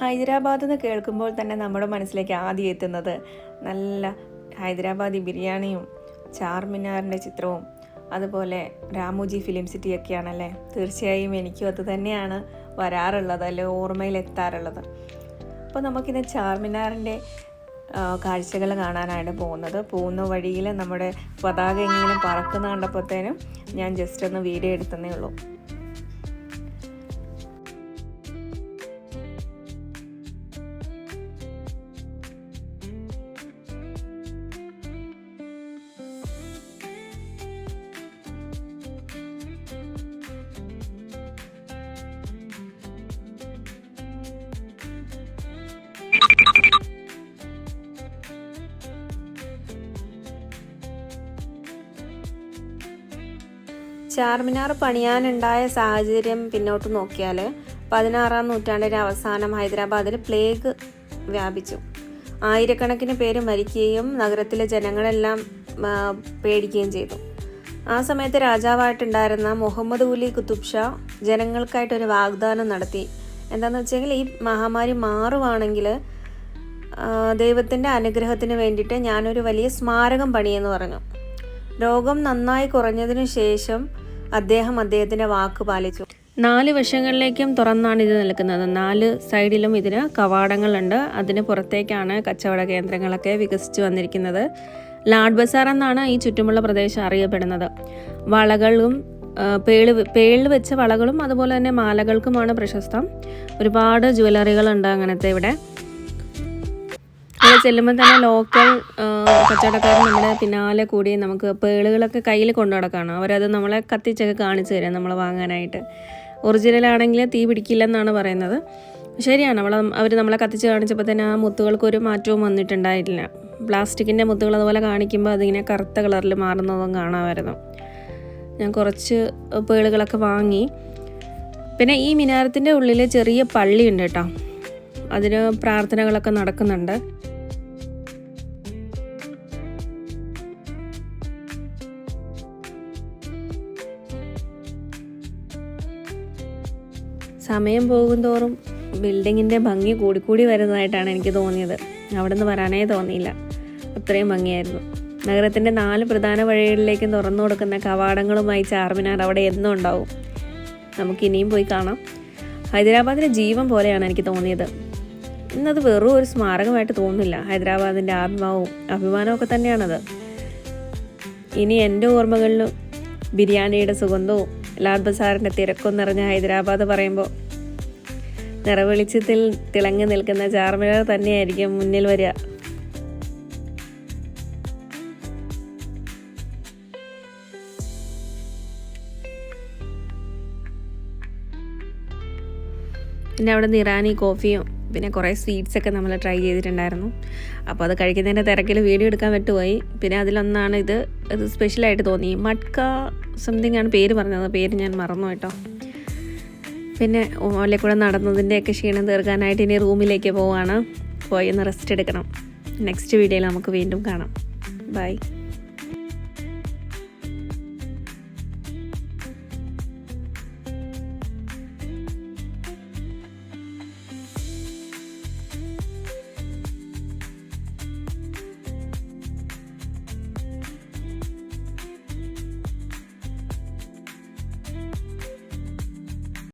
ഹൈദരാബാദ് എന്ന് കേൾക്കുമ്പോൾ തന്നെ നമ്മുടെ മനസ്സിലേക്ക് ആദ്യം എത്തുന്നത് നല്ല ഹൈദരാബാദി ബിരിയാണിയും ചാർമിനാറിന്റെ ചിത്രവും അതുപോലെ രാമുജി ഫിലിം സിറ്റി ഒക്കെയാണല്ലേ തീർച്ചയായും എനിക്കും അത് തന്നെയാണ് വരാറുള്ളത് അല്ലെ ഓർമ്മയിൽ എത്താറുള്ളത്. അപ്പോൾ നമുക്കിന്ന് ചാർമിനാറിന്റെ കാഴ്ചകൾ കാണാനായിട്ട് പോകുന്നത്. പോകുന്ന വഴിയിൽ നമ്മുടെ പതാക ഇങ്ങനെ പറക്കുന്ന കണ്ടപ്പോഴത്തേനും ഞാൻ ജസ്റ്റ് ഒന്ന് വീഡിയോ എടുത്തതേ ഉള്ളൂ. ചാർമിനാർ പണിയാനുണ്ടായ സാഹചര്യം പിന്നോട്ട് നോക്കിയാൽ പതിനാറാം നൂറ്റാണ്ടിന്റെ അവസാനം ഹൈദരാബാദിൽ പ്ലേഗ് വ്യാപിച്ചു. ആയിരക്കണക്കിന് പേര് മരിക്കുകയും നഗരത്തിലെ ജനങ്ങളെല്ലാം പേടിക്കുകയും ചെയ്തു. ആ സമയത്ത് രാജാവായിട്ടുണ്ടായിരുന്ന മുഹമ്മദ് ഉലി കുത്തുബ് ഷാ ജനങ്ങൾക്കായിട്ടൊരു വാഗ്ദാനം നടത്തി. എന്താണെന്ന് വെച്ചെങ്കിൽ ഈ മഹാമാരി മാറുവാണെങ്കിൽ ദൈവത്തിന്റെ അനുഗ്രഹത്തിന് വേണ്ടിയിട്ട് ഞാനൊരു വലിയ സ്മാരകം പണിയെന്ന് പറഞ്ഞു. രോഗം നന്നായി കുറഞ്ഞതിന് ശേഷം അദ്ദേഹം അദ്ദേഹത്തിന്റെ വാക്ക് പാലിച്ചു. നാല് വശങ്ങളിലേക്കും തുറന്നാണ് ഇത് നിൽക്കുന്നത്. നാല് സൈഡിലും ഇതിന് കവാടങ്ങളുണ്ട്. അതിന് പുറത്തേക്കാണ് കച്ചവട കേന്ദ്രങ്ങളൊക്കെ വികസിച്ചു വന്നിരിക്കുന്നത്. ലാഡ് ബസാർ എന്നാണ് ഈ ചുറ്റുമുള്ള പ്രദേശം അറിയപ്പെടുന്നത്. വളകളും പേൾ പേളിൽ വെച്ച വളകളും അതുപോലെ തന്നെ മാലകൾക്കുമാണ് പ്രശസ്തം. ഒരുപാട് ജ്വല്ലറികളുണ്ട് അങ്ങനത്തെ ഇവിടെ. ചെല്ലുമ്പോൾ തന്നെ ലോക്കൽ കച്ചവടക്കാരൻ നമ്മുടെ പിന്നാലെ കൂടി നമുക്ക് പേളുകളൊക്കെ കയ്യിൽ കൊണ്ടു നടക്കുകയാണ് അവരത് നമ്മളെ കത്തിച്ചൊക്കെ കാണിച്ചു തരാം നമ്മൾ വാങ്ങാനായിട്ട്. ഒറിജിനൽ ആണെങ്കിൽ തീ പിടിക്കില്ലെന്നാണ് പറയുന്നത്. ശരിയാണ്. അവൾ അവർ നമ്മളെ കത്തിച്ച് കാണിച്ചപ്പോൾ തന്നെ ആ മുത്തുകൾക്കൊരു മാറ്റവും വന്നിട്ടുണ്ടായിട്ടില്ല. പ്ലാസ്റ്റിക്കിന്റെ മുത്തുകൾ അതുപോലെ കാണിക്കുമ്പോൾ അതിങ്ങനെ കറുത്ത കളറിൽ മാറുന്നതും കാണാമായിരുന്നു. ഞാൻ കുറച്ച് പേളുകളൊക്കെ വാങ്ങി. പിന്നെ ഈ മിനാരത്തിന്റെ ഉള്ളിൽ ചെറിയ പള്ളിയുണ്ട് കേട്ടോ. അതിന് പ്രാർത്ഥനകളൊക്കെ നടക്കുന്നുണ്ട്. സമയം പോകുന്തോറും ബിൽഡിങ്ങിന്റെ ഭംഗി കൂടിക്കൂടി വരുന്നതായിട്ടാണ് എനിക്ക് തോന്നിയത്. അവിടെ നിന്ന് വരാനേ തോന്നിയില്ല. അത്രയും ഭംഗിയായിരുന്നു. നഗരത്തിന്റെ നാല് പ്രധാന വഴികളിലേക്കും തുറന്നു കൊടുക്കുന്ന കവാടങ്ങളുമായി ചാർമിനാർ അവിടെ എന്നും ഉണ്ടാവും. നമുക്കിനിയും പോയി കാണാം. ഹൈദരാബാദിലെ ജീവൻ പോലെയാണ് എനിക്ക് തോന്നിയത്. ഇന്നത് വെറും ഒരു സ്മാരകമായിട്ട് തോന്നുന്നില്ല. ഹൈദരാബാദിന്റെ ആത്മാവും അഭിമാനവും ഒക്കെ തന്നെയാണത്. ഇനി എന്റെ ഓർമ്മകളിലും ബിരിയാണിയുടെ സുഗന്ധവും ലാൽ ബസാറിന്റെ തിരക്കും നിറഞ്ഞ ഹൈദരാബാദ് പറയുമ്പോൾ നിറവെളിച്ചത്തിൽ തിളങ്ങി നിൽക്കുന്ന ചാർമിനാർ തന്നെയായിരിക്കും മുന്നിൽ വരിക. പിന്നെ അവിടെ നിന്ന് ഇറാനി കോഫിയും പിന്നെ കുറേ സ്വീറ്റ്സൊക്കെ നമ്മൾ ട്രൈ ചെയ്തിട്ടുണ്ടായിരുന്നു. അപ്പോൾ അത് കഴിക്കുന്നതിന്റെ തിരക്കിൽ വീഡിയോ എടുക്കാൻ പറ്റുമായി പിന്നെ അതിലൊന്നാണ് ഇത്. ഇത് സ്പെഷ്യലായിട്ട് തോന്നി. മട്ക സംതിങ് ആണ് പേര് പറഞ്ഞത്. പേര് ഞാൻ മറന്നു കേട്ടോ. പിന്നെ ഓലെ കൂടെ നടന്നതിന്റെയൊക്കെ ക്ഷീണം തീർക്കാനായിട്ട് ഇനി റൂമിലേക്ക് പോവാണ്. പോയി ഒന്ന് റെസ്റ്റ് എടുക്കണം. നെക്സ്റ്റ് വീഡിയോയിൽ നമുക്ക് വീണ്ടും കാണാം. ബൈ